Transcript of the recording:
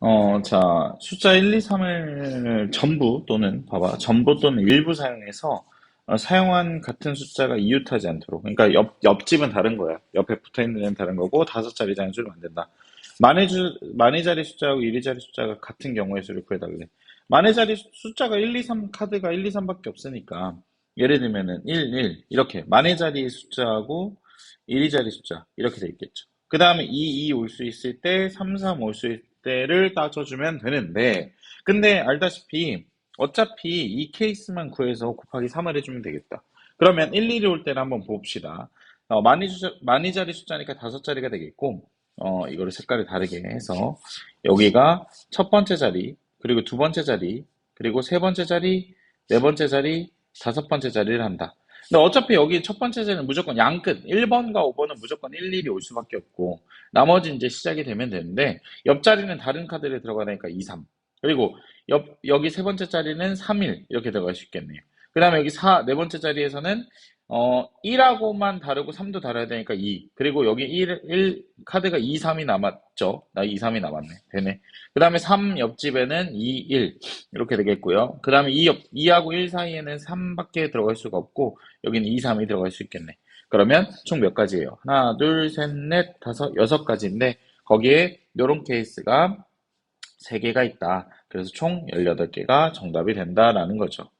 어, 자, 숫자 1, 2, 3을 전부 또는, 봐봐, 전부 또는 일부 사용해서 어, 사용한 같은 숫자가 이웃하지 않도록. 그러니까 옆, 옆집은 다른 거야. 옆에 붙어 있는 애는 다른 거고, 다섯 자리 장수를 만든다. 만의 주, 만의 자리 숫자하고 일의 자리 숫자가 같은 경우의 수를 구해달래. 만의 자리 수- 숫자가 1, 2, 3 카드가 1, 2, 3밖에 없으니까, 예를 들면은 1, 1, 이렇게. 만의 자리 숫자하고 일의 자리 숫자, 이렇게 돼 있겠죠. 그 다음에 2, 2 올 수 있을 때, 3, 3 올 수 있을 때를 따져주면 되는데, 근데 알다시피, 어차피 이 케이스만 구해서 곱하기 3을 해주면 되겠다. 그러면 1, 2이 올 때를 한번 봅시다. 어, 많이, 숫자, 많이 자리 숫자니까 다섯 자리가 되겠고, 어, 이거를 색깔을 다르게 해서, 여기가 첫 번째 자리, 그리고 두 번째 자리, 그리고 세 번째 자리, 네 번째 자리, 다섯 번째 자리를 한다. 근데 어차피 여기 첫 번째 자리는 무조건 양끝, 1번과 5번은 무조건 1, 1이 올 수밖에 없고, 나머지 이제 시작이 되면 되는데, 옆자리는 다른 카드를 들어가니까 2, 3. 그리고 옆, 여기 세 번째 자리는 3, 1 이렇게 들어갈 수 있겠네요. 그 다음에 여기 4, 네 번째 자리에서는 어, 1하고만 다르고 3도 다뤄야 되니까 2. 그리고 여기 1, 1 카드가 2, 3이 남았죠. 나 2, 3이 남았네. 되네. 그 다음에 3 옆집에는 2, 1 이렇게 되겠고요. 그 다음에 2 옆, 2하고 1 사이에는 3밖에 들어갈 수가 없고 여기는 2, 3이 들어갈 수 있겠네. 그러면 총 몇 가지예요? 하나, 둘, 셋, 넷, 다섯, 여섯 가지인데 거기에 요런 케이스가 3개가 있다. 그래서 총 18개가 정답이 된다라는 거죠.